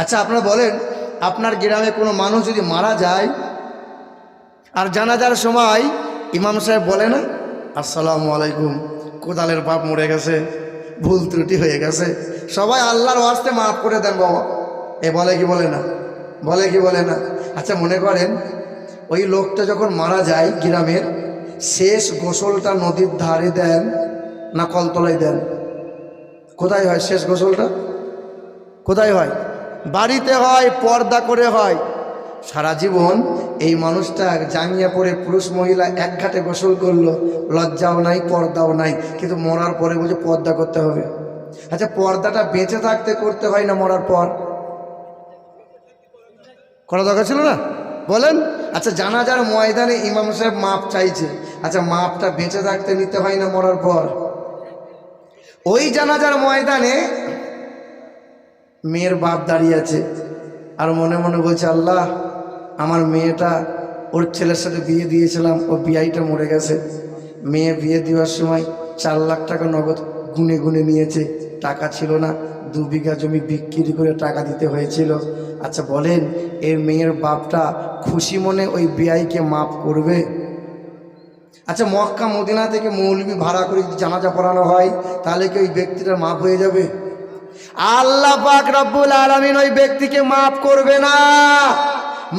আচ্ছা আপনারা বলেন, আপনার গ্রামে কোনো মানুষ যদি মারা যায়, আর জানাজার সময় ইমাম সাহেব বলে না, আসসালামু আলাইকুম, কোদালের বাপ মরে গেছে, ভুল ত্রুটি হয়ে গেছে, সবাই আল্লাহর ওয়াস্তে মাফ করে দেন বাবা। এ বলে কি বলে না? বলে কি বলে না? আচ্ছা মনে করেন, ওই লোকটা যখন মারা যায় গ্রামের, শেষ গোসলটা নদীর ধারে দেন, না কলতলায় দেন? কোথায় হয় শেষ গোসলটা? কোথায় হয়? বাড়িতে হয়, পর্দা করে হয়। সারা জীবন এই মানুষটা জাঙ্গিয়া পরে পুরুষ মহিলা এক ঘাটে গোসল করল, লজ্জাও নাই, পর্দাও নাই, কিন্তু মরার পরে বুঝে পর্দা করতে হবে। আচ্ছা পর্দাটা বেঁচে থাকতে করতে হয় না মরার পর? করা দরকার ছিল না? বলেন। আচ্ছা জানাজার ময়দানে ইমাম সাহেব মাপ চাইছে। আচ্ছা মাপটা বেঁচে থাকতে নিতে হয় না মরার পর? ওই জানাজার ময়দানে মেয়ের বাপ দাঁড়িয়ে আছে আর মনে মনে বলছে, আল্লাহ, আমার মেয়েটা ওর ছেলের সাথে বিয়ে দিয়েছিলাম, ও বিয়াইটা মরে গেছে। মেয়ে বিয়ে দেওয়ার সময় চার লাখ টাকা নগদ গুনে গুনে নিয়েছে। টাকা ছিল না, দু বিঘা জমি বিক্রি করে টাকা দিতে হয়েছিল। আচ্ছা বলেন, এর মেয়ের বাপটা খুশি মনে ওই বিয়াইকে মাফ করবে? আচ্ছা মক্কা, মদিনা থেকে মৌলবি ভাড়া করে যদি জানাজা পড়ানো হয়, তাহলে কি ওই ব্যক্তিটা মাফ হয়ে যাবে? আল্লাহ পাক রব্বুল আলমিন ওই ব্যক্তিকে মাফ করবে না।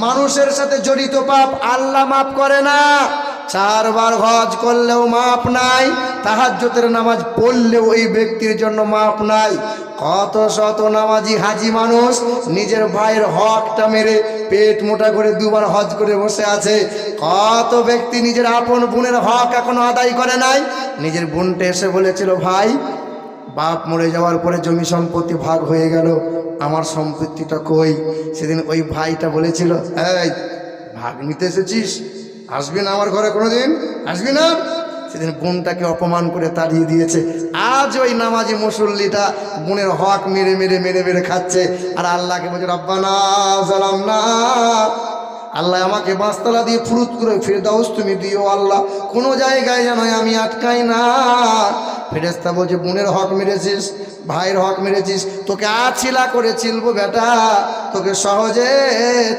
মানুষের সাথে জড়িত পাপ আল্লাহ মাফ করে না। চারবার হজ করলেও মাপ নাই তাহাজ্জতের নামাজ পড়লেও ওই ব্যক্তির জন্য মাপ নাই। কত শত নামাজি হাজি মানুষ নিজের ভাইয়ের হকটা মেরে পেট মোটা করে দুবার হজ করে বসে আছে। কত ব্যক্তি নিজের আপন বোনের হক এখনও আদায় করে নাই। নিজের বোনটা এসে বলেছিল, ভাই বাপ মরে যাওয়ার পরে জমি সম্পত্তি ভাগ হয়ে গেল। আমার সম্পত্তিটা কই? সেদিন ওই ভাইটা বলেছিল, এই, ভাগ নিতে এসেছিস? আসবি না আমার ঘরে কোনো দিন আসবি না? সেদিন বোনটাকে অপমান করে তাড়িয়ে দিয়েছে। আজ ওই নামাজি মুসল্লিটা বোনের হক মেরে মেরে মেরে মেরে খাচ্ছে। আর আল্লাহকে বলছে, রব্বানা সালাম না আল্লাহ আমাকে বাঁশতলা দিয়ে ফুরুত করে, ফেরদাউস তুমি দিও আল্লাহ। কোনো জায়গায় যেন আমি আটকাই না। ফেরেস্তা বলছে, বোনের হক মেরেছিস, ভাইয়ের হক মেরেছিস, তোকে আছিলা করে চিলবো বেটা, তোকে সহজে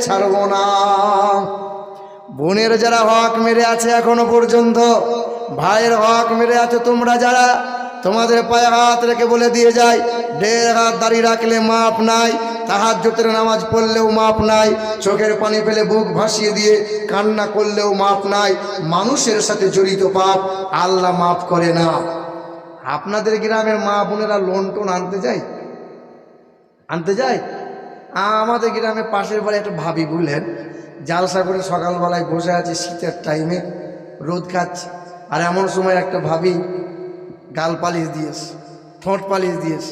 ছাড়বো না। বোনের যারা হক মেরে আছে এখনও পর্যন্ত, ভাইয়ের হক মেরে আছে তোমরা যারা, তোমাদের পায়ে হাত রেখে বলে দিয়ে যায়, দেড় হাত দাঁড়িয়ে রাখলে মাপ নাই তাহার জোতের নামাজ পড়লেও মাপ নাই, চোখের পানি ফেলে বুক ভাসিয়ে দিয়ে কান্না করলেও মাপ নাই, মানুষের সাথে জড়িত পাপ আল্লাহ মাফ করে না। আপনাদের গ্রামের মা বোনেরা লোন টোন আনতে যায়? আনতে যায়? আমাদের গ্রামে পাশের বাড়ি একটা ভাবি বুঝলেন, জালসা করে সকালবেলায় বসে আছে শীতের টাইমে, রোদ খাচ্ছে আর এমন সময় একটা ভাবি গাল পালিশ দিয়েছে, ঠোঁট পালিশ দিয়েস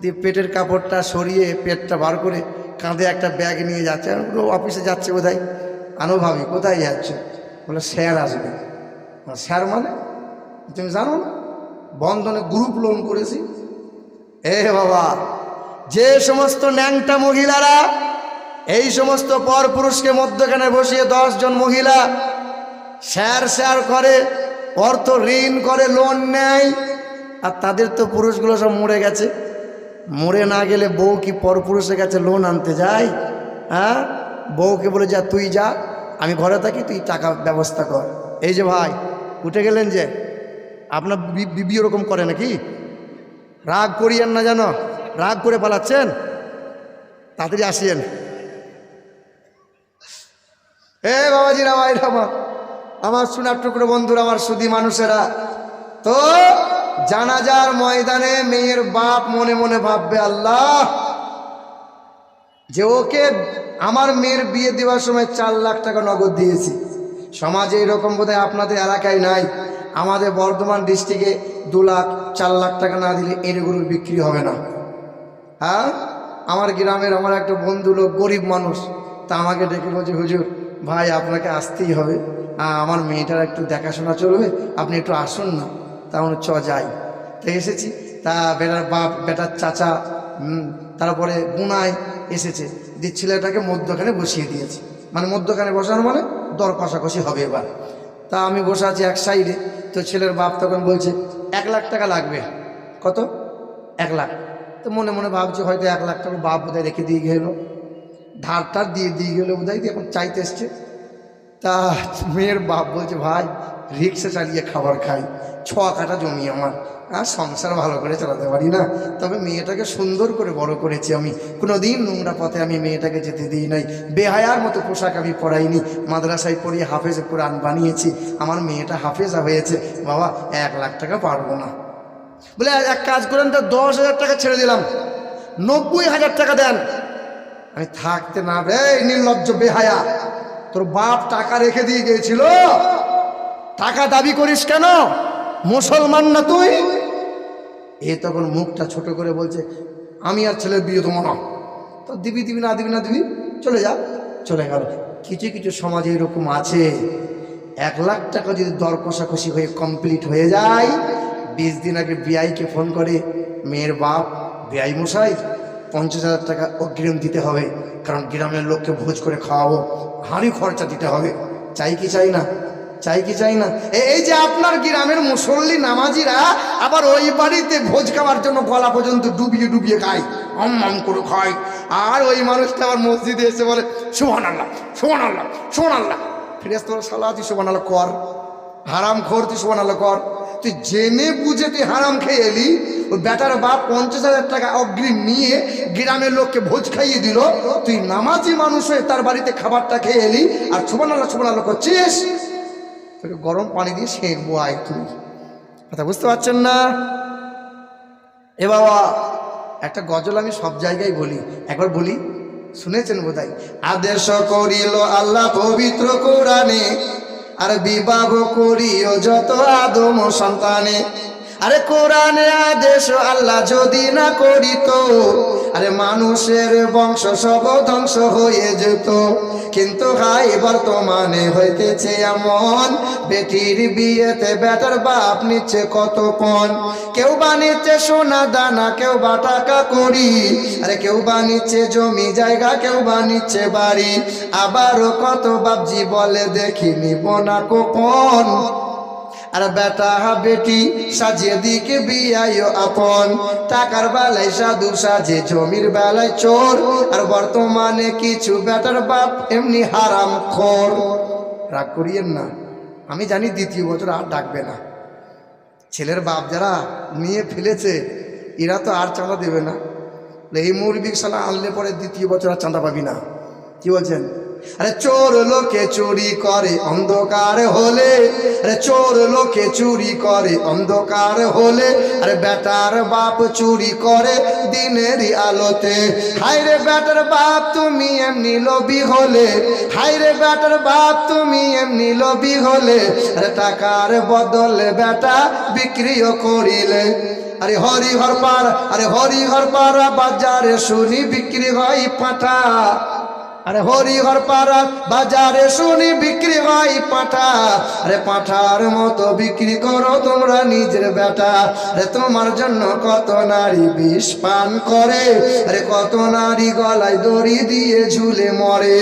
দিয়ে পেটের কাপড়টা সরিয়ে পেটটা বার করে কাঁধে একটা ব্যাগ নিয়ে যাচ্ছে। পুরো অফিসে যাচ্ছে বোধহয় আনো ভাবি কোথায় যাচ্ছে? বলে, স্যার আসবে। স্যার মানে? তুমি জানো না? বন্ধনে গ্রুপ লোন করেছি। এ বাবা, যে সমস্ত ন্যাংটা মহিলারা, এই সমস্ত পর পুরুষকে মধ্যখানে বসিয়ে জন মহিলা স্যার স্যার করে, অর্থ ঋণ করে, লোন নেয়, আর তাদের তো পুরুষগুলো সব মরে গেছে। মরে না গেলে বউ কি পরপুরুষের কাছে লোন আনতে যায়? হ্যাঁ? বউকে বলে, যা, তুই যা, আমি ঘরে থাকি, তুই টাকা ব্যবস্থা কর। এই যে ভাই, উঠে গেলেন যে, আপনার বিবি ওরকম করে নাকি? রাগ করিয়েন না জানো রাগ করে পালাচ্ছেন? তাড়াতাড়ি আসিয়েন। এ বাবাজিরা ভাইরা আমার আমার সোনার টুকরো বন্ধুরা, আমার সুদী মানুষেরা, তো জানাজার ময়দানে মেয়ের বাপ মনে মনে ভাববে, আল্লাহ, যে ওকে আমার মেয়ের বিয়ে দেওয়ার সময় চার লাখ টাকা নগদ দিয়েছি। সমাজে এরকম বোধহয় আপনাদের এলাকায় নাই। আমাদের বর্ধমান ডিস্ট্রিক্টে দু লাখ, চার লাখ টাকা না দিলে এনে গরুর বিক্রি হবে না। হ্যাঁ? আমার গ্রামের আমার একটা বন্ধু লোক গরিব মানুষ, তা আমাকে ডেকে বলছে, হুজুর, ভাই, আপনাকে আসতেই হবে। আমার মেয়েটার একটু দেখাশোনা চলবে, আপনি একটু আসুন না। তা আমরা চ যাই তো এসেছি। তা বেটার বাপ, বেটার চাচা তারপরে বুনাই এসেছে। যে ছেলেটাকে মধ্যখানে বসিয়ে দিয়েছে। মানে মধ্যখানে বসানো মানে দর কষাকষি হবে এবার। তা আমি বসে আছি এক সাইডে। তো ছেলের বাপ তখন বলছে, এক লাখ টাকা লাগবে। কত? এক লাখ। তো মনে মনে ভাবছি, হয়তো এক লাখ টাকা বাপ বোধহয় রেখে দিয়ে গেল। ধার টার দিয়ে দিয়ে গেলো বোধহয়। এখন চাইতে এসছে। তা মেয়ের বাপ বলছে, ভাই, রিক্সা চালিয়ে খাবার খাই। ছ কাটা জমি আমার। আর সংসার ভালো করে চালাতে পারি না। তবে মেয়েটাকে সুন্দর করে বড় করেছি আমি। কোনোদিন নোংরা পথে আমি মেয়েটাকে যেতে দিই নাই। বেহায়ার মতো পোশাক আমি পরাইনি। মাদ্রাসায় পড়িয়ে হাফেজ কোরআন বানিয়েছি। আমার মেয়েটা হাফেজা হয়েছে। বাবা, এক লাখ টাকা পারব না। বলে, এক কাজ করেন তো, দশ হাজার টাকা ছেড়ে দিলাম। নব্বই হাজার টাকা দেন। আমি থাকতে না রে নির্লজ্জ বেহায়া। তোর বাপ টাকা রেখে দিয়ে গিয়েছিল। টাকা দাবি করিস কেন? মুসলমান না তুই? এ তখন মুখটা ছোট করে বলছে, আমি আর ছেলের বিয়ে না। তো দিবি দিবি, না দিবি না দিবি, চলে যা, চলে গেল। কিছু কিছু সমাজে এরকম আছে। এক লাখ টাকা যদি দর কষাকষি হয়ে কমপ্লিট হয়ে যায়, বিশ দিন আগে বিআইকে ফোন করে, মেয়ের বাপ, বিআই মশাই, পঞ্চাশ হাজার টাকা অগ্রিম দিতে হবে। কারণ গ্রামের লোককে ভোজ করে খাওয়াবো। হাঁড়ি খরচা দিতে হবে। চাই কি চাই না? চাই কি চাই না? এই যে আপনার গ্রামের মুসল্লি নামাজিরা আবার ওই বাড়িতে ভোজ খাওয়ার জন্য গলা পর্যন্ত ডুবিয়ে ডুবিয়ে খায়। অম অম করে খায়। আর ওই মানুষটা আবার মসজিদে এসে বলে সুহান আল্লাহ সুহান আল্লাহ সুহান আল্লাহ ফিরেস তোর সালা তুই সুহান আল্লাহ কর। হারাম খোর তুই সুহান আল্লাহ কর। তুই জেনে বুঝে তুই হারাম খেয়ে এলি, ওই বেটার বাপ পঞ্চাশ হাজার টাকা অগ্রিম নিয়ে গ্রামের লোককে ভোজ খাইয়ে দিল। তুই নামাজি মানুষ হয়ে তার বাড়িতে খাবারটা খেয়ে এলি, আর সুবান আল্লাহ করছিস তোকে গরম পানি দিয়ে সেঁকবো, আয় তুই কথা বুঝতে পারছেন না? এ বাবা, একটা গজল আমি সব জায়গায় বলি, একবার বলি, শুনেছেন বোধহয়? আদেশ করিল আল্লাহ পবিত্র কোরআনে আর বিবাহ করিও যত আদম সন্তানে। আরে কোরআনে আদেশ আল্লাহ যদি না করিত, আরে মানুষের বংশ সব ধ্বংস হয়ে যেত। কিন্তু হাই বর্তমানে হইতেছে এমন, বেটির বিয়েতে বেটার বাপ নিচ্ছে কত পণ। কেউ বা নিচ্ছে সোনা দানা, কেউ বা টাকা করি আরে কেউ বা নিচ্ছে জমি জায়গা, কেউ বা নিচ্ছে বাড়ি। আবারও কত বাপজি বলে, দেখি নিব না কোপন আর বেটা বেটি সাজিয়ে দিকে বিয়াইও আপন। টাকার বেলায় সাধু সাজে, জমির বেলায় চোর। আর বর্তমানে কিছু বেটার বাপ এমনি হারাম খোর। রাগ করিয়েন না, আমি জানি দ্বিতীয় বছর আর ডাকবে না। ছেলের বাপ যারা নিয়ে ফেলেছে, এরা তো আর চাঁদা দেবে না। এই মুরবি সালা আনলে পরে দ্বিতীয় বছর আর চাঁদা পাবি না। কি বলছেন? আরে চোর লোকে চুরি করে, অন্ধকার হলে। আরে চোর লোকে চুরি করে, অন্ধকার হলে। আরে বেটার বাপ চুরি করে দিনেরই আলোতে। হাইরে বেটার বাপ, তুমি এমনি লোভি হলে। হাইরে বেটার বাপ, তুমি এমনি লোভি হলে। আরে টাকার বদলে বেটা বিক্রিও করিলে। আরে হরি ঘর পার আরে হরি ঘর পাড়া, বাজারে শুনি বিক্রি হয় পাঠা। আরে হরিহর পাড়া বাজারে শুনি বিক্রি হয় পাঠা। আরে পাঠার মতো বিক্রি করো তোমরা নিজের বেটা। আরে তোমার জন্য কত নারী বিষ পান করে। আরে কত নারী গলায় দড়ি দিয়ে ঝুলে মরে।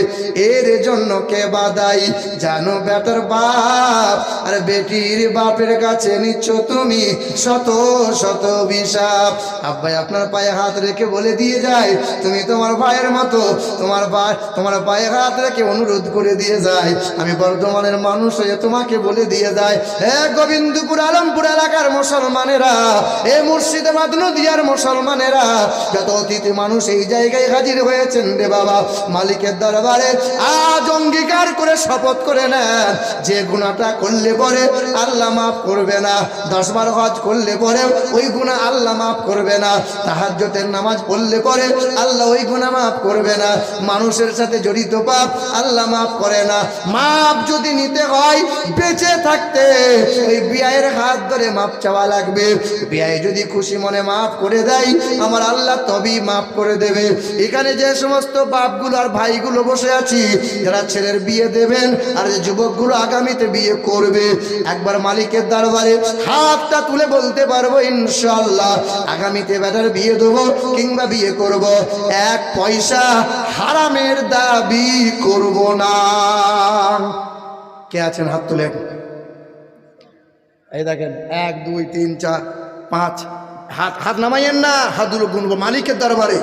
এর জন্য কে বাদাই জানো বেটার বাপ। আরে বেটির বাপের কাছে নিচ্ছ তুমি শত শত বিষাপ। আব্বাই আপনার পায়ে হাত রেখে বলে দিয়ে যায়, তুমি তোমার ভাইয়ের মতো, তোমার ভাই তোমার পায়ে হাত রেখে অনুরোধ করে দিয়ে যায়। আমি বর্ধমানের মানুষ হয়ে তোমাকে বলে দিয়ে যায়, হে গোবিন্দপুর, আলমপুর এলাকার মুসলমানেরা, এ মুর্শিদাবাদ নদিয়ার মুসলমানেরা, যত অতিথি মানুষ এই জায়গায় হাজির হয়েছেন রে বাবা, মালিকের দরবারে আজ অঙ্গীকার করে শপথ করে নেন। যে গুণাটা করলে পরে আল্লাহ মাফ করবে না, দশ বার হজ করলে পরে ওই গুণা আল্লাহ মাফ করবে না তাহাজ্জতের নামাজ পড়লে পরে আল্লাহ ওই গুণা মাফ করবে না। মানুষের সাথে জড়িত পাপ আল্লাহ মাফ করে না। মাপ যদি নিতে হয়, বেঁচে থাকতে। ওই বিয়ের হাত ধরে মাপ চাওয়া লাগবে। বিয়ে যদি খুশি মনে মাফ করে দেয়, আমার আল্লাহ তবেই মাফ করে দেবে। এখানে যে সমস্ত বাপগুলো আর ভাইগুলো বসে আছি, যারা ছেলের বিয়ে দেবেন আর যে যুবকগুলো আগামীতে বিয়ে করবে, একবার মালিকের দরবারে হাতটা তুলে বলতে পারব ইনশাল্লাহ আগামীতে বেটার বিয়ে দেবো কিংবা বিয়ে করব। এক পয়সা হারামের দাবি করব না। কে আছেন? হাত তুলে এই দেখেন, এক, দুই, তিন, চার, পাঁচ। হাত হাত নামাইয়েন না হাতগুলো গুনবো মালিকের দরবারে।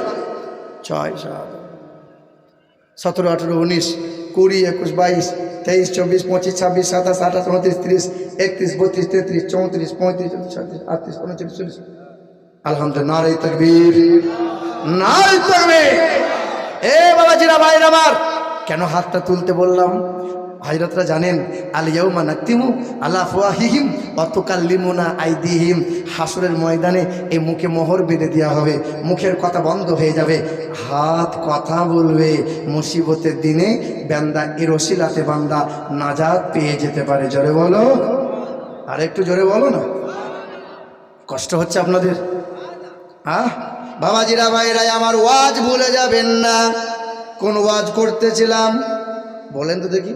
ছয়, সাত, সতেরো, আঠেরো, উনিশ, কুড়ি, একুশ, বাইশ, তেইশ, চব্বিশ, পঁচিশ, ছাব্বিশ, সাতাশ, আঠাশ, উনত্রিশ, তিরিশ, একত্রিশ, বত্রিশ, তেত্রিশ, চৌত্রিশ, পঁয়ত্রিশ, ছত্রিশ, আটত্রিশ, উনচল্লিশ, চল্লিশ। আলহামদুলিল্লাহ নারাই তকবীর। নারাই তকবীর। এ বাবাজিরা, ভাইরা আমার। কেন হাতটা তুলতে বললাম? ভাইরাতরা জানেন আলিয়াউমা নাক্তিমু আলা ফুয়াহিহিম অতকাল্লিমুনা আইদিহিম। হাসরের ময়দানে এই মুখে মোহর বেঁধে দেওয়া হবে। মুখের কথা বন্ধ হয়ে যাবে। হাত কথা বলবে। মুসিবতের দিনে ব্যান্দা এর ওসিলাতে বান্দা নাজাদ পেয়ে যেতে পারে। জোরে বলো। আর একটু জোরে বলো না। কষ্ট হচ্ছে আপনাদের? হ্যাঁ বাবাজিরা ভাইরাই আমার ওয়াজ ভুলে যাবেন না। কোন ওয়াজ করতেছিলাম? বলেন তো দেখি।